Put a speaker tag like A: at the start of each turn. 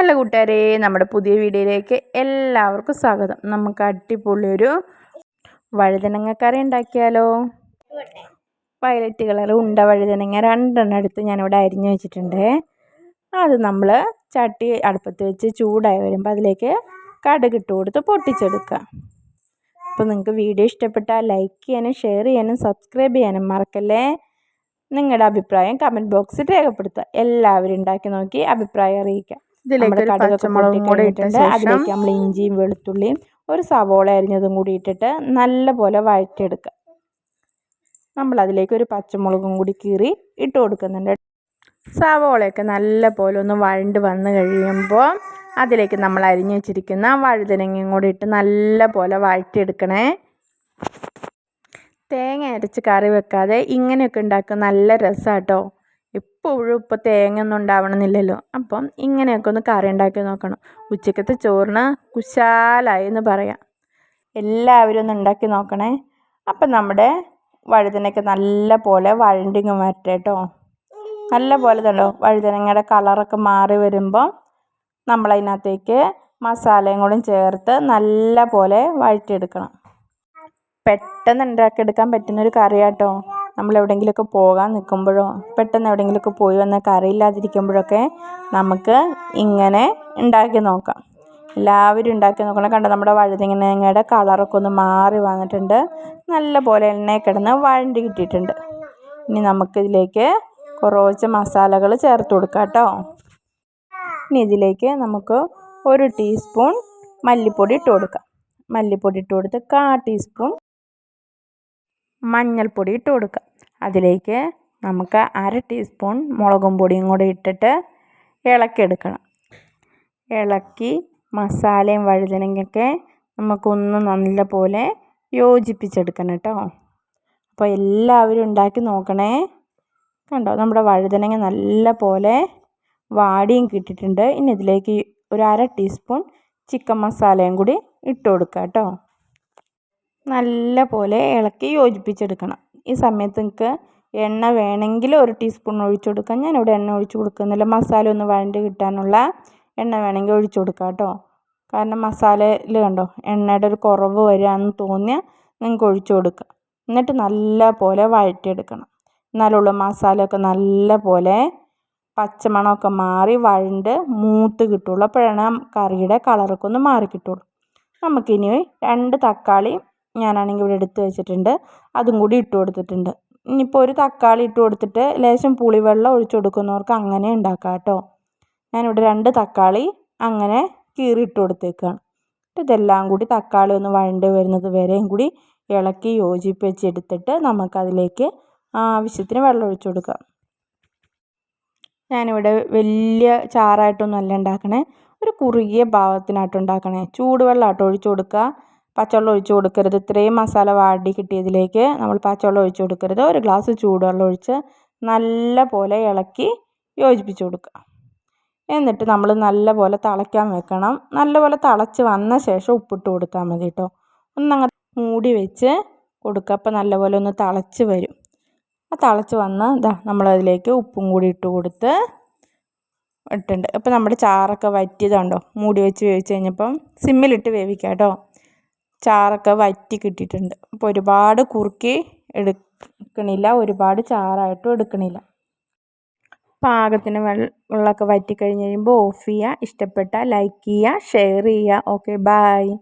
A: Hello കൂട്ടുകാരെ നമ്മുടെ പുതിയ വീഡിയോയിലേക്ക് എല്ലാവർക്കും സ്വാഗതം. നമുക്ക് അടിപൊളി ഒരു വഴുതനങ്ങ കറി ഉണ്ടാക്കിയാലോ? വയലറ്റ് കളർ ഉണ്ട വഴുതനങ്ങ രണ്ടെണ്ണം എടുത്ത് ഞാനിവിടെ അരിഞ്ഞു വെച്ചിട്ടുണ്ട്. അത് നമ്മൾ ചട്ടി അടുപ്പത്ത് വെച്ച് ചൂടായി വരുമ്പോൾ അതിലേക്ക് കടുകിട്ട് കൊടുത്ത് പൊട്ടിച്ചെടുക്കുക. അപ്പോൾ നിങ്ങൾക്ക് വീഡിയോ ഇഷ്ടപ്പെട്ടാൽ ലൈക്ക് ചെയ്യാനും ഷെയർ ചെയ്യാനും സബ്സ്ക്രൈബ് ചെയ്യാനും മറക്കല്ലേ? നിങ്ങളുടെ അഭിപ്രായം കമന്റ് ബോക്സിൽ രേഖപ്പെടുത്തുക. എല്ലാവരും ഉണ്ടാക്കി നോക്കി അഭിപ്രായം അറിയിക്കുക.
B: ഇതിലേക്ക് ഒരു പച്ചമുളകും കൂടി ഇട്ട
A: അതിലേക്ക് നമ്മൾ ഇഞ്ചിയും വെളുത്തുള്ളിയും ഒരു സവോള അരിഞ്ഞതും കൂടി ഇട്ടിട്ട് നല്ലപോലെ വഴറ്റിയെടുക്കുക. നമ്മൾ അതിലേക്ക് ഒരു പച്ചമുളകും കൂടി കീറി ഇട്ട് കൊടുക്കുന്നുണ്ട്. സവോളയൊക്കെ നല്ലപോലെ ഒന്ന് വഴണ്ട് വന്ന് കഴിയുമ്പോൾ അതിലേക്ക് നമ്മൾ അരിഞ്ഞു വെച്ചിരിക്കുന്ന വഴുതനങ്ങയും കൂടി ഇട്ട് നല്ല പോലെ വഴറ്റിയെടുക്കണേ. തേങ്ങ അരച്ച് കറി വെക്കാതെ ഇങ്ങനെയൊക്കെ ഉണ്ടാക്കുക നല്ല രസമാട്ടോ എപ്പോഴും ഇപ്പോൾ തേങ്ങയൊന്നും ഉണ്ടാവണമെന്നില്ലല്ലോ. അപ്പം ഇങ്ങനെയൊക്കെ ഒന്ന് കറി ഉണ്ടാക്കി നോക്കണം. ഉച്ചക്കത്തെ ചോറിന് കുശാലായി എന്ന് പറയാം. എല്ലാവരും ഒന്ന് ഉണ്ടാക്കി നോക്കണേ. അപ്പം നമ്മുടെ വഴുതനയ്ക്ക് നല്ല പോലെ വഴണ്ടിങ്ങ് വരട്ടെ കേട്ടോ. നല്ല പോലെ തണ്ടോ വഴുതനങ്ങയുടെ കളറൊക്കെ മാറി വരുമ്പോൾ നമ്മളതിനകത്തേക്ക് മസാലയും കൂടി ചേർത്ത് നല്ല പോലെ വഴറ്റിയെടുക്കണം. പെട്ടെന്ന് ഉണ്ടാക്കിയെടുക്കാൻ പറ്റുന്നൊരു കറിയാട്ടോ. നമ്മൾ എവിടെയെങ്കിലുമൊക്കെ പോകാൻ നിൽക്കുമ്പോഴോ പെട്ടെന്ന് എവിടെയെങ്കിലുമൊക്കെ പോയി വന്നൊക്കെ കറിയില്ലാതിരിക്കുമ്പോഴൊക്കെ നമുക്ക് ഇങ്ങനെ ഉണ്ടാക്കി നോക്കാം. എല്ലാവരും ഉണ്ടാക്കി നോക്കണം. കണ്ടോ നമ്മുടെ വഴുതിങ്ങനങ്ങയുടെ കളറൊക്കെ ഒന്ന് മാറി വന്നിട്ടുണ്ട്. നല്ല പോലെ കിടന്ന് വഴണ്ടി കിട്ടിയിട്ടുണ്ട്. ഇനി നമുക്കിതിലേക്ക് കുറച്ച് മസാലകൾ ചേർത്ത് കൊടുക്കാം കേട്ടോ. ഇനി ഇതിലേക്ക് നമുക്ക് ഒരു ടീസ്പൂൺ മല്ലിപ്പൊടി ഇട്ട് കൊടുക്കാം. മല്ലിപ്പൊടി ഇട്ട് കൊടുത്ത് കാ ടീസ്പൂൺ മഞ്ഞൾപ്പൊടി ഇട്ട് കൊടുക്കുക. അതിലേക്ക് നമുക്ക് അര ടീസ്പൂൺ മുളകും പൊടിയും കൂടി ഇട്ടിട്ട് ഇളക്കിയെടുക്കണം ഇളക്കി മസാലയും വഴുതനങ്ങയൊക്കെ നമുക്കൊന്ന് നല്ല പോലെ യോജിപ്പിച്ചെടുക്കണം കേട്ടോ. അപ്പോൾ എല്ലാവരും ഉണ്ടാക്കി നോക്കണേ. കണ്ടോ? നമ്മുടെ വഴുതനങ്ങ നല്ല പോലെ വാടിയും കിട്ടിയിട്ടുണ്ട്. ഇനി ഇതിലേക്ക് ഒരു അര ടീസ്പൂൺ ചിക്കൻ മസാലയും കൂടി ഇട്ട് കൊടുക്കുക കേട്ടോ. നല്ല പോലെ ഇളക്കി യോജിപ്പിച്ചെടുക്കണം. ഈ സമയത്ത് നിങ്ങൾക്ക് എണ്ണ വേണമെങ്കിൽ ഒരു ടീസ്പൂൺ ഒഴിച്ചു കൊടുക്കാം. ഞാൻ ഞാനിവിടെ എണ്ണ ഒഴിച്ചു കൊടുക്കുന്നില്ല. മസാല ഒന്ന് വഴണ്ട് കിട്ടാനുള്ള എണ്ണ വേണമെങ്കിൽ ഒഴിച്ചു കൊടുക്കാം കേട്ടോ. കാരണം മസാലയിൽ കണ്ടോ എണ്ണയുടെ ഒരു കുറവ് വരികയെന്ന് തോന്നിയാൽ നിങ്ങൾക്ക് ഒഴിച്ചു കൊടുക്കുക എന്നിട്ട് നല്ല പോലെ വഴറ്റിയെടുക്കണം. എന്നാലുള്ള മസാലയൊക്കെ നല്ല പോലെ പച്ചമണമൊക്കെ മാറി വഴണ്ട് മൂത്ത് കിട്ടുള്ളൂ. അപ്പോഴാണ് കറിയുടെ കളറൊക്കെ ഒന്ന് മാറി കിട്ടുള്ളൂ നമുക്കിനി രണ്ട് തക്കാളി ഞാനാണെങ്കിൽ ഇവിടെ എടുത്ത് വെച്ചിട്ടുണ്ട്. അതും കൂടി ഇട്ട് കൊടുത്തിട്ടുണ്ട്. ഇനിയിപ്പോൾ ഒരു തക്കാളി ഇട്ട് കൊടുത്തിട്ട് ലേശം പുളിവെള്ളം ഒഴിച്ചു കൊടുക്കുന്നവർക്ക് അങ്ങനെ ഉണ്ടാക്കാം കേട്ടോ. ഞാനിവിടെ രണ്ട് തക്കാളി അങ്ങനെ കീറിയിട്ട് കൊടുത്തേക്കാണ്. ഇതെല്ലാം കൂടി തക്കാളി ഒന്ന് വഴണ്ട് വരുന്നത് വരെയും കൂടി ഇളക്കി യോജിപ്പിച്ചെടുത്തിട്ട് നമുക്കതിലേക്ക് ആവശ്യത്തിന് വെള്ളം ഒഴിച്ചു കൊടുക്കാം. ഞാനിവിടെ വലിയ ചാറായിട്ടൊന്നും അല്ല ഉണ്ടാക്കണേ. ഒരു കുറുകിയ ഭാവത്തിനായിട്ട് ഉണ്ടാക്കണേ. ചൂടുവെള്ളമായിട്ട് ഒഴിച്ചു കൊടുക്കുക. പച്ചവെള്ളം ഒഴിച്ച് കൊടുക്കരുത്. ഇത്രയും മസാല വാടി കിട്ടിയതിലേക്ക് നമ്മൾ പച്ചവെള്ളം ഒഴിച്ച് കൊടുക്കരുത്. ഒരു ഗ്ലാസ് ചൂടുവെള്ളം ഒഴിച്ച് നല്ല പോലെ ഇളക്കി യോജിപ്പിച്ച് കൊടുക്കുക. എന്നിട്ട് നമ്മൾ നല്ല പോലെ തിളയ്ക്കാൻ വെക്കണം. നല്ല പോലെ തിളച്ച് വന്ന ശേഷം ഉപ്പിട്ട് കൊടുത്താൽ മതി കേട്ടോ. ഒന്നങ്ങ് മൂടി വെച്ച് കൊടുക്കുക. അപ്പോൾ നല്ലപോലെ ഒന്ന് തിളച്ച് വരും. ആ തിളച്ച് വന്ന് ഇതാ നമ്മളതിലേക്ക് ഉപ്പും കൂടി ഇട്ട് കൊടുത്ത് ഇട്ടുണ്ട് അപ്പോൾ നമ്മുടെ ചാറൊക്കെ വറ്റിയതുണ്ടോ മൂടി വെച്ച് വേവിച്ച് കഴിഞ്ഞപ്പം സിമ്മിലിട്ട് വേവിക്കാം കേട്ടോ. ചാറൊക്കെ വറ്റി കിട്ടിയിട്ടുണ്ട്. അപ്പോൾ ഒരുപാട് കുറുക്കി എടുക്കണില്ല ഒരുപാട് ചാറായിട്ടും എടുക്കണില്ല. പാകത്തിന് വെള്ളമൊക്കെ വറ്റി കഴിഞ്ഞ് കഴിയുമ്പോൾ ഓഫ് ചെയ്യുക. ഇഷ്ടപ്പെട്ടാൽ ലൈക്ക് ചെയ്യുക ഷെയർ ചെയ്യുക. Okay bye